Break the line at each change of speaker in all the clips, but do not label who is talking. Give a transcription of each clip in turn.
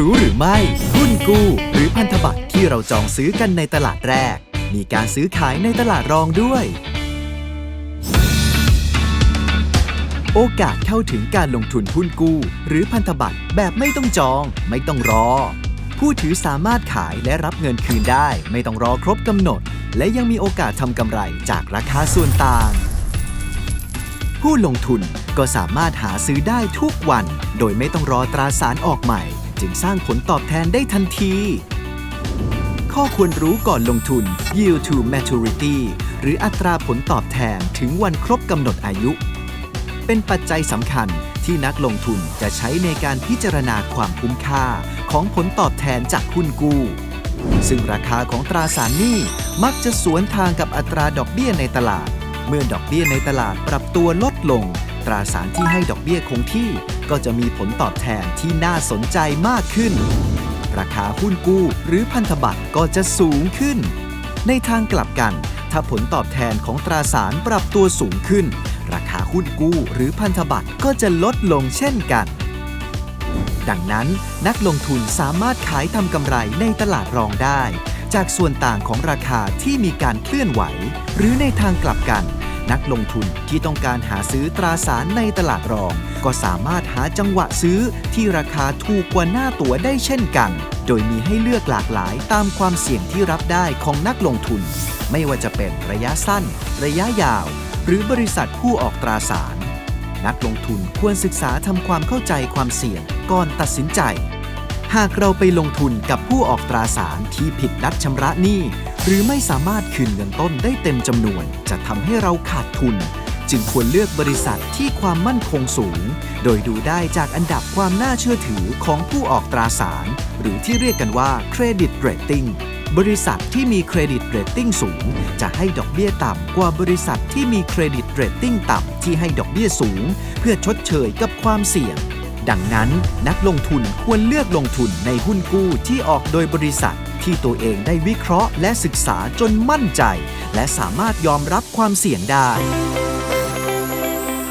รู้หรือไม่หุ้นกู้ หรือพันธบัตรที่เราจองซื้อกันในตลาดแรก มีการซื้อขายในตลาดรองด้วย โอกาสเข้าถึงการลงทุนหุ้นกู้ หรือพันธบัตรแบบไม่ต้องจอง ไม่ต้องรอ ผู้ถือสามารถขายและรับเงินคืนได้ ไม่ต้องรอครบกำหนด และยังมีโอกาสทำกำไรจากราคาส่วนต่างผู้ลงทุนก็สามารถหาซื้อได้ทุกวัน โดยไม่ต้องรอตราสารออกใหม่ จึงสร้างผลตอบแทนได้ทันที ข้อควรรู้ก่อนลงทุน yield to maturity หรืออัตราผลตอบแทนถึงวันครบกำหนดอายุ เป็นปัจจัยสำคัญที่นักลงทุนจะใช้ในการพิจารณาความคุ้มค่าของผลตอบแทนจากหุ้นกู้ ซึ่งราคาของตราสารหนี้มักจะสวนทางกับอัตราดอกเบี้ยในตลาด เมื่อดอกเบี้ยในตลาดปรับตัวลดลง ตราสารที่ให้ดอกเบี้ยคงที่ ก็จะมีผลตอบแทนที่น่าสนใจมากขึ้น ราคาหุ้นกู้หรือพันธบัตรก็จะสูงขึ้น ในทางกลับกัน ถ้าผลตอบแทนของตราสารปรับตัวสูงขึ้น ราคาหุ้นกู้หรือพันธบัตรก็จะลดลงเช่นกัน ดังนั้นนักลงทุนสามารถขายทำกำไรในตลาดรองได้ จากส่วนต่างของราคาที่มีการเคลื่อนไหว หรือในทางกลับกัน นักลงทุนที่ต้องการหาซื้อตราสารในตลาดรอง ก็สามารถหาจังหวะซื้อที่ราคาถูกกว่าหน้าตั๋วได้เช่นกัน โดยมีให้เลือกหลากหลายตามความเสี่ยงที่รับได้ของนักลงทุน ไม่ว่าจะเป็นระยะสั้น ระยะยาว หรือบริษัทผู้ออกตราสาร นักลงทุนควรศึกษาทำความเข้าใจความเสี่ยงก่อนตัดสินใจ หากเราไปลงทุนกับผู้ออกตราสารที่ผิดนัดชำระหนี้ หรือไม่สามารถคืนเงินต้นได้เต็มจำนวน จะทำให้เราขาดทุน จึงควรเลือกบริษัทที่ความมั่นคงสูง โดยดูได้จากอันดับความน่าเชื่อถือของผู้ออกตราสาร หรือที่เรียกกันว่าเครดิตเรตติ้งบริษัทที่มีเครดิตเรตติ้งสูง จะให้ดอกเบี้ยต่ำกว่าบริษัทที่มีเครดิตเรตติ้งต่ำที่ให้ดอกเบี้ยสูง เพื่อชดเชยกับความเสี่ยง ดังนั้นนักลงทุนควรเลือกลงทุนในหุ้นกู้ที่ออกโดยบริษัทที่ตัวเองได้วิเคราะห์และศึกษาจนมั่นใจ และสามารถยอมรับความเสี่ยงได้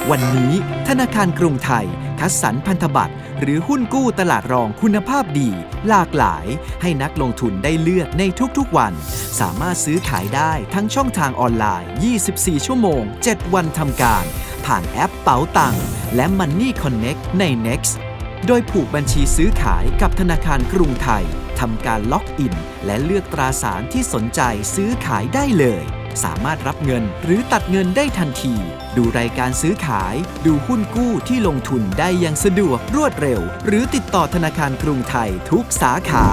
วันนี้ธนาคารกรุงไทย คัดสรรพันธบัตร หรือหุ้นกู้ตลาดรองคุณภาพดี หลากหลาย ให้นักลงทุนได้เลือกในทุกๆวัน สามารถซื้อขายได้ทั้งช่องทางออนไลน์ 24 ชั่วโมง 7 วันทำการ ผ่านแอปเป๋าตังและ Money Connect ใน Next โดยผูกบัญชีซื้อขายกับธนาคารกรุงไทยทำการล็อกอิน และเลือกตราสารที่สนใจซื้อขายได้เลย สามารถรับเงินหรือตัดเงินได้ทันที ดูรายการซื้อขาย ดูหุ้นกู้ที่ลงทุนได้อย่างสะดวกรวดเร็ว หรือติดต่อธนาคารกรุงไทยทุกสาขา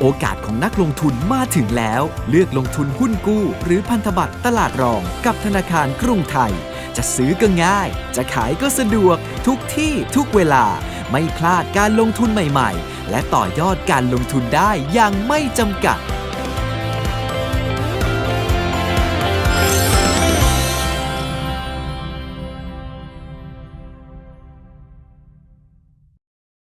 โอกาสของนักลงทุนมาถึงแล้ว เลือกลงทุนหุ้นกู้ หรือพันธบัตรตลาดรองกับธนาคารกรุงไทย จะซื้อก็ง่าย จะขายก็สะดวก ทุกที่ทุกเวลา ไม่พลาดการลงทุนใหม่ ๆ และต่อยอดการลงทุนได้อย่างไม่จำกัด